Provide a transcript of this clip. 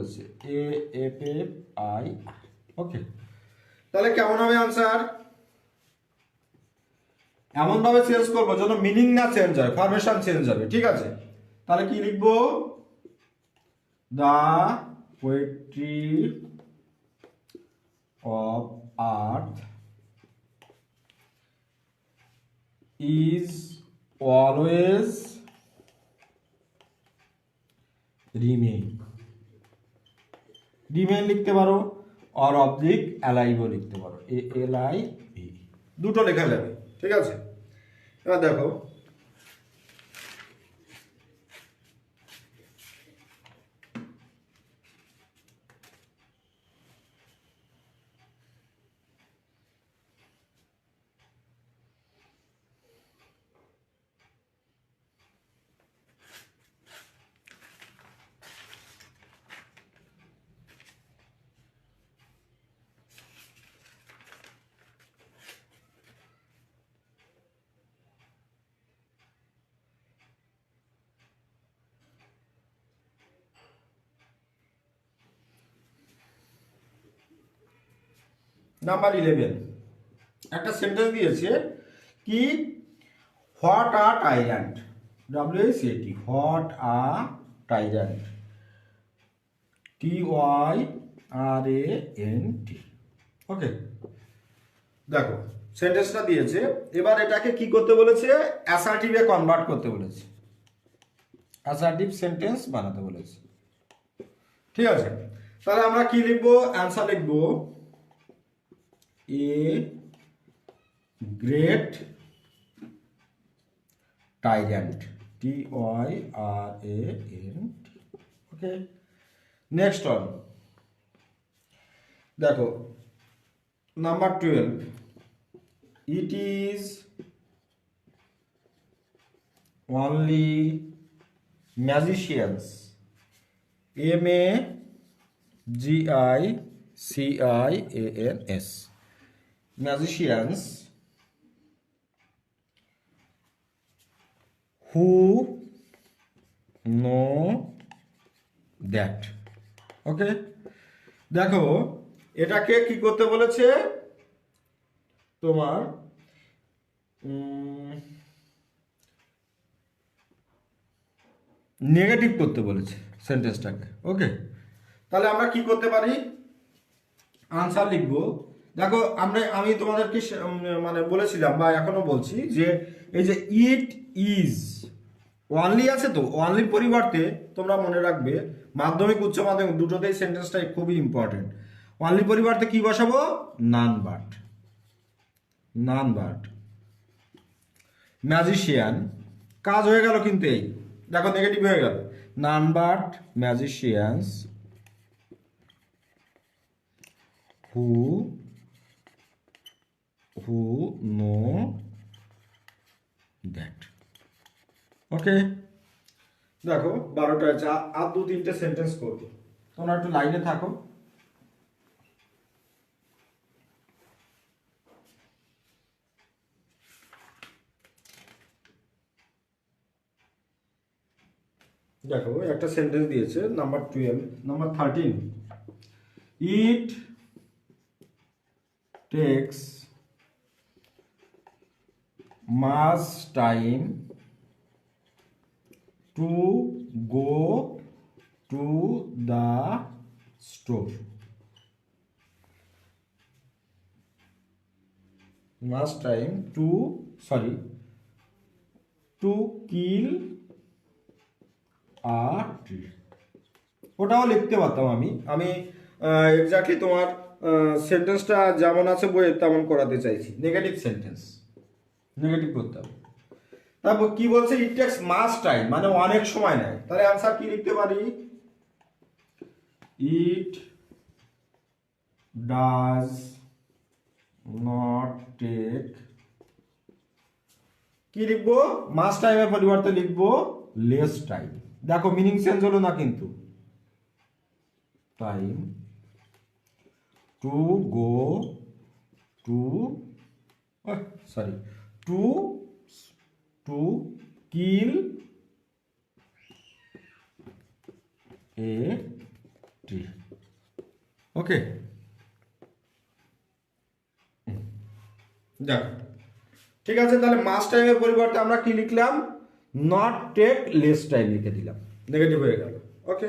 বলেছে। A F F I okay তাহলে কেমন হবে আনসার এমনভাবে চেঞ্জ করব যেন মিনিং না চেঞ্জ হয় ফরমেশন চেঞ্জ হবে, ঠিক আছে? তাহলে কি লিখব? The poetry of earth is always remain remain লিখতে পারো অর অবলিক অ্যালাইভও লিখতে পারো এ এল আই ভি দুটো লেখা যাবে, ঠিক আছে? এবার দেখো নাম্বার ইলেভেন একটা সেন্টেন্স দিয়েছে কি? What a tyrant W S এটি what a tyrant T Y R A N T okay দেখো সেন্টেন্সটা দিয়েছে। এবার এটাকে কি করতে বলেছে? অ্যাসার্টিভে কনভার্ট করতে বলেছে। অ্যাসার্টিভ সেন্টেন্স বানাতে বলেছে। ঠিক আছে? তাহলে আমরা কি লিখব? অ্যান্সার লিখব। A great tyrant. T y r a n t. Okay. Next one. দেখো number twelve it is only magicians M A G I C I A N S magicians who know that. Okay দেখো, এটাকে কি করতে বলেছে? তোমার negative করতে বলেছে সেন্টেন্সটাকে ওকে তাহলে আমরা কি করতে পারি? আনসার লিখব। দেখো, আমরা, আমি তোমাদেরকে মানে বলেছিলাম বা এখনও বলছি যে এই যে ইট ইজ ওয়ানলি আছে তো ওয়ানলির পরিবর্তে তোমরা মনে রাখবে, মাধ্যমিক, উচ্চ মাধ্যমিক দুটোতেই সেন্টেন্সটাই খুবই ইম্পর্টেন্ট ওয়ানলি পরিবর্তে কি বসাবো? None but none but magician কাজ হয়ে গেল কিন্তু এই। দেখো নেগেটিভ হয়ে গেল। None but magicians who who know that okay? দেখো, বারোটা আছে আর দু তিনটে সেন্টেন্স করব তোমরা একটু লাইনে থাকো। দেখো, একটা সেন্টেন্স দিয়েছে number twelve number thirteen it takes much time to go to the store much time to sorry to kill a tree ওটাও লিখতে পারতাম আমি। আমি এক্স্যাক্টলি তোমার সেন্টেন্সটা যেমন আছে বইয়ে তেমন করাতে চাইছি। নেগেটিভ সেন্টেন্স নেগেটিভ করতে হবে। তারপর কি বলছে? ইট টেক্স মাস টাইম মানে অনেক সময় নেয়। তাহলে অ্যান্সার কি লিখতে পারি? ইট ডাজ নট টেক কি লিখব? মাস টাইমের পরিবর্তে লিখব লেস টাইম দেখো মিনিং চেঞ্জ হলো না কিন্তু। Time to go to sorry to to kill a tree okay. দেখ ঠিক আছে, তাহলে মাস টাইমের পরিবর্তে আমরা কি লিখলাম? নট টেক লেস টাইম লিখে দিলাম। নেগেটিভ হয়ে গেল। ওকে।